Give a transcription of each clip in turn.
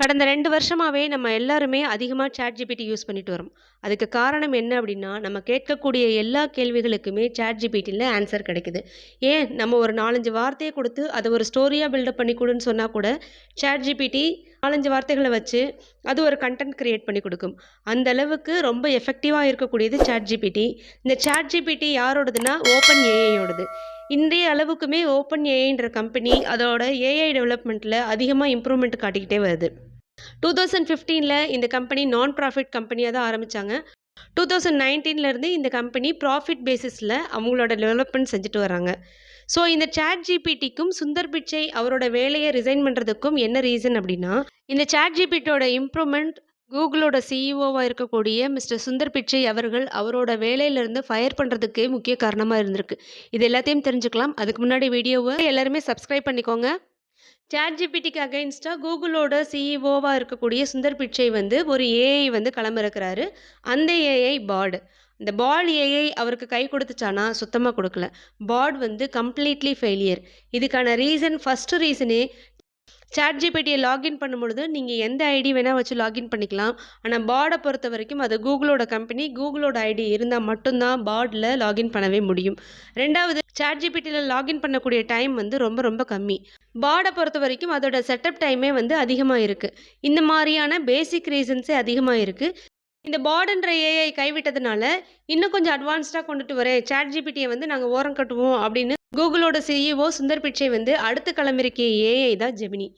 கடந்த ரெண்டு வருஷமாகவே நம்ம எல்லாருமே சேட் ஜிபிடி யூஸ் பண்ணிட்டு வரோம். அதுக்கு காரணம் என்ன அப்படின்னா நம்ம கேட்கக்கூடிய எல்லா கேள்விகளுக்குமே ChatGPTல ஆன்சர் கிடைக்குது. ஏன் நம்ம ஒரு நாலஞ்சு வார்த்தையை கொடுத்து அதை ஒரு ஸ்டோரியாக பில்டப் பண்ணி கொடுன்னு சொன்னால் கூட, சேட் ஜிபிடி நாலஞ்சு வார்த்தைகளை வச்சு, அது ஒரு கன்டென்ட் க்ரியேட் பண்ணி கொடுக்கும் அந்த அளவுக்கு ரொம்ப எஃபெக்டிவாக இருக்கக்கூடியது ChatGPT. இந்த ChatGPT யாரோடதுன்னா, ஓப்பன் ஏஐயோடது இன்றைய அளவுக்குமே ஓப்பன் ஏஐன்ற கம்பெனி அதோட ஏஐ டெவலப்மெண்ட்டில் அதிகமாக இம்ப்ரூவ்மெண்ட் காட்டிக்கிட்டே வருது. 2015ல இந்த கம்பெனி நான் ப்ராஃபிட் கம்பெனியாக தான் ஆரம்பிச்சாங்க. 2019ல இருந்து இந்த கம்பெனி ப்ராஃபிட் பேசிஸ்ல அவங்களோட டெவலப்மெண்ட் செஞ்சுட்டு வராங்க. ஸோ இந்த ChatGPTக்கும் சுந்தர் பிச்சை அவரோட வேலையை ரிசைன் பண்ணுறதுக்கும் என்ன ரீசன் அப்படின்னா இந்த சேட் ஜிபிட்டோட இம்ப்ரூவ்மெண்ட் கூகுளோட சிஇஓவாக இருக்கக்கூடிய மிஸ்டர் சுந்தர் பிச்சை அவர்கள் அவரோட வேலையிலிருந்து ஃபயர் பண்ணுறதுக்கே முக்கிய காரணமாக இருந்திருக்கு. இது எல்லாத்தையும் தெரிஞ்சுக்கலாம். அதுக்கு முன்னாடி வீடியோவை எல்லாருமே சப்ஸ்கிரைப் பண்ணிக்கோங்க. ChatGPTக்கு அகைன்ஸ்டாக கூகுளோட சிஇஓவாக இருக்கக்கூடிய சுந்தர் பிச்சை வந்து ஒரு ஏஐ வந்து களமிறக்குறாரு. அந்த ஏஐ பாட். இந்த பால் ஏஐ அவருக்கு கை கொடுத்துச்சானா சுத்தமாக கொடுக்கல பாட் வந்து கம்ப்ளீட்லி ஃபெயிலியர். இதுக்கான ரீசன் ஃபஸ்ட்டு ரீசனே ChatGPTய லாகின் பண்ணும்பொழுது, நீங்கள் எந்த ஐடி வேணால் வச்சு லாகின் பண்ணிக்கலாம். ஆனால் பாடை பொறுத்த வரைக்கும் அது கூகுளோட கம்பெனி. கூகுளோட ஐடி இருந்தால் மட்டும்தான் பாடில் லாகின் பண்ணவே முடியும். ரெண்டாவது சாட் ஜிபிடியில் லாகின் பண்ணக்கூடிய டைம் வந்து ரொம்ப ரொம்ப கம்மி. பார்டை பொறுத்த வரைக்கும் அதோட செட்டப் டைமே வந்து அதிகமாக இருக்குது இந்த மாதிரியான பேசிக் ரீசன்ஸே அதிகமாக இருக்குது இந்த பாட்ன்ற ஏஐ கைவிட்டதுனால, இன்னும் கொஞ்சம் அட்வான்ஸ்டாக கொண்டுட்டு வரேன். ChatGPTய வந்து நாங்கள் ஓரம் கட்டுவோம் அப்படின்னு கூகுளோட சிஇஓ சுந்தர் பிச்சை வந்து அடுத்து களமிறக்கிய ஏஐ தான் ஜெமினி.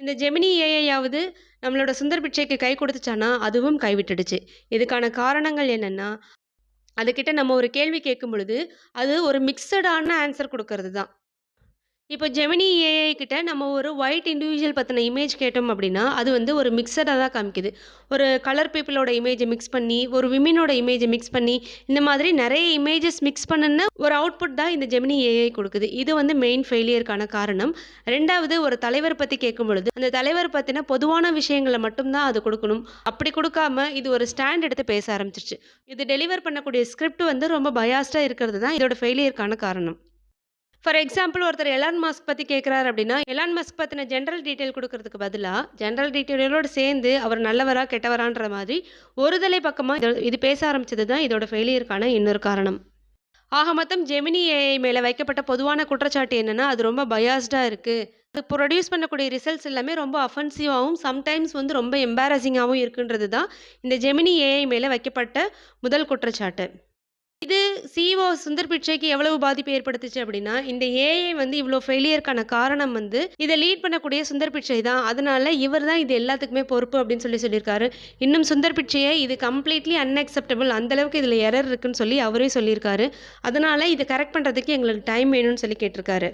இந்த ஜெமினி ஏஐயாவது நம்மளோட சுந்தர் பிச்சைக்கு கை கொடுத்துச்சானா அதுவும் கைவிட்டுடுச்சு. இதுக்கான காரணங்கள் என்னென்னா அதுக்கிட்ட நம்ம ஒரு கேள்வி கேட்கும் பொழுது, அது ஒரு மிக்சடான ஆன்சர் கொடுக்கறது தான். இப்போ ஜெமினி ஏஐ கிட்ட நம்ம ஒரு ஒயிட் இண்டிவிஜுவல் பற்றின இமேஜ் கேட்டோம் அப்படின்னா அது வந்து ஒரு மிக்ஸ்டா தான் காமிக்குது. ஒரு கலர் பீப்புளோட இமேஜை மிக்ஸ் பண்ணி, ஒரு விமெனோட இமேஜை மிக்ஸ் பண்ணி, இந்த மாதிரி நிறைய இமேஜஸ் மிக்ஸ் பண்ணுன ஒரு அவுட்புட் தான் இந்த ஜெமினி ஏஐ கொடுக்குது இது வந்து மெயின் ஃபெயிலியருக்கான காரணம். ரெண்டாவது ஒரு தலைவர் பற்றி கேட்கும் பொழுது, அந்த தலைவர் பற்றின பொதுவான விஷயங்களை மட்டும் தான் அது கொடுக்கணும் அப்படி கொடுக்காம இது ஒரு ஸ்டாண்ட் எடுத்து பேச ஆரம்பிச்சிருச்சு இது டெலிவர் பண்ணக்கூடிய ஸ்கிரிப்ட் வந்து ரொம்ப பயாஸ்டாக இருக்கிறது தான் இதோட ஃபெயிலியருக்கான காரணம். ஃபார் எக்ஸாம்பிள் ஒருத்தர் எலான் மாஸ்க் பற்றி கேட்குறாரு அப்படின்னா எலான் மாஸ்க் பற்றின ஜென்ரல் டீட்டெயில் கொடுக்கறதுக்கு பதிலாக ஜென்ரல் டீட்டெயிலோடு சேர்ந்து அவர் நல்லவரா, கெட்டவரான்ற மாதிரி ஒருதலை பக்கமாக இது பேச ஆரம்பித்தது தான் இதோட ஃபெயிலியர்க்கான இன்னொரு காரணம். ஆக மொத்தம் ஜெமினி ஏஐ மேலே வைக்கப்பட்ட பொதுவான குற்றச்சாட்டு என்னென்னா அது ரொம்ப பயாஸ்டாக இருக்குது அது ப்ரொடியூஸ் பண்ணக்கூடிய ரிசல்ட்ஸ் எல்லாமே ரொம்ப அஃபென்சிவாகவும் சம்டைம்ஸ் வந்து ரொம்ப எம்பாரசிங்காகவும் இருக்குன்றது தான் இந்த ஜெமினி ஏஐ மேலே வைக்கப்பட்ட முதல் குற்றச்சாட்டு. இது சிஓ சுந்தர் பிச்சைக்கு எவ்வளவு பாதிப்பு ஏற்படுத்துச்சு அப்படின்னா இந்த ஏஐ வந்து இவ்வளோ ஃபெயிலியருக்கான காரணம் வந்து, இதை லீட் பண்ணக்கூடிய சுந்தர் பிச்சை தான். அதனால இவர் தான் இது எல்லாத்துக்குமே பொறுப்பு அப்படின்னு சொல்லி சொல்லியிருக்காரு. இன்னும் சுந்தர் பிச்சையை இது கம்ப்ளீட்லி அன்அக்செப்டபிள் அந்த அளவுக்கு எரர் இருக்குன்னு சொல்லி அவரே சொல்லியிருக்காரு. அதனால இதை கரெக்ட் பண்ணுறதுக்கு எங்களுக்கு டைம் வேணும்னு சொல்லி கேட்டிருக்காரு.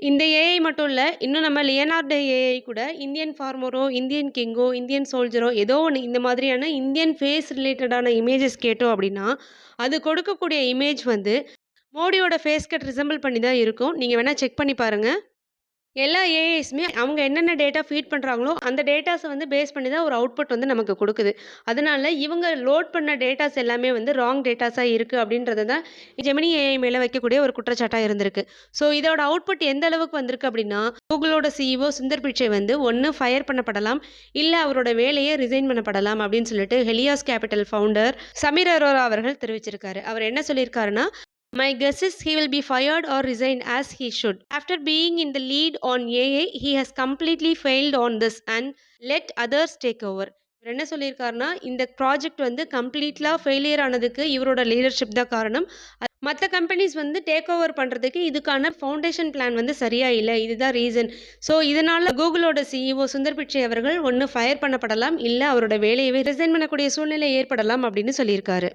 இந்த ஏஐ மட்டும் இல்லை இன்னும் நம்ம லியனார்டோ ஏஐ கூட இந்தியன் ஃபார்மரோ, இந்தியன் கிங்கோ, இந்தியன் சோல்ஜரோ ஏதோ ஒன்று இந்த மாதிரியான இந்தியன் ஃபேஸ் ரிலேட்டடான இமேஜஸ் கேட்டோம் அப்படின்னா அது கொடுக்கக்கூடிய இமேஜ் வந்து மோடியோட ஃபேஸ் கட் ரிசம்பிள் பண்ணி தான் இருக்கும். நீங்கள் வேணால் செக் பண்ணி பாருங்கள் எல்லா ஏஐஸ்மே அவங்க என்னென்ன டேட்டா ஃபீட் பண்ணுறாங்களோ அந்த டேட்டாஸை வந்து பேஸ் பண்ணி தான் ஒரு அவுட்புட் வந்து நமக்கு கொடுக்குது அதனால இவங்க லோட் பண்ண டேட்டாஸ் எல்லாமே வந்து ராங் டேட்டாஸாக இருக்குது அப்படின்றது தான் ஜெமினி ஏஐ மேலே வைக்கக்கூடிய ஒரு குற்றச்சாட்டாக இருந்திருக்கு. ஸோ இதோட அவுட்புட் எந்த அளவுக்கு வந்திருக்கு அப்படின்னா கூகுளோட சிஇஓ சுந்தர் பிச்சை வந்து ஒன்று ஃபயர் பண்ணப்படலாம், இல்லை அவரோட வேலையை ரிசைன் பண்ணப்படலாம் அப்படின்னு சொல்லிட்டு Helios capital founder Sameer Arora அவர்கள் தெரிவிச்சிருக்காரு. அவர் என்ன சொல்லியிருக்காருன்னா, "my guess is he will be fired or resign as he should. After being in the lead on AI, he has completely failed on this and let others take over." இவர் என்ன சொல்லியிருக்காருன்னா, இந்த project வந்து கம்ப்ளீட்லா failure ஆனதுக்கு இவரோட leadership தான் காரணம். மற்ற கம்பெனிஸ் வந்து டேக் ஓவர் பண்ணுறதுக்கு இதுக்கான ஃபவுண்டேஷன் பிளான் வந்து சரியாக இல்லை இதுதான் ரீசன். ஸோ இதனால் கூகுளோட சிஇஓ சுந்தர் பிச்சை அவர்கள் ஒன்று ஃபயர் பண்ணப்படலாம், இல்லை அவரோட வேலையவே ரிசைன் பண்ணக்கூடிய சூழ்நிலை ஏற்படலாம் அப்படின்னு சொல்லியிருக்காரு.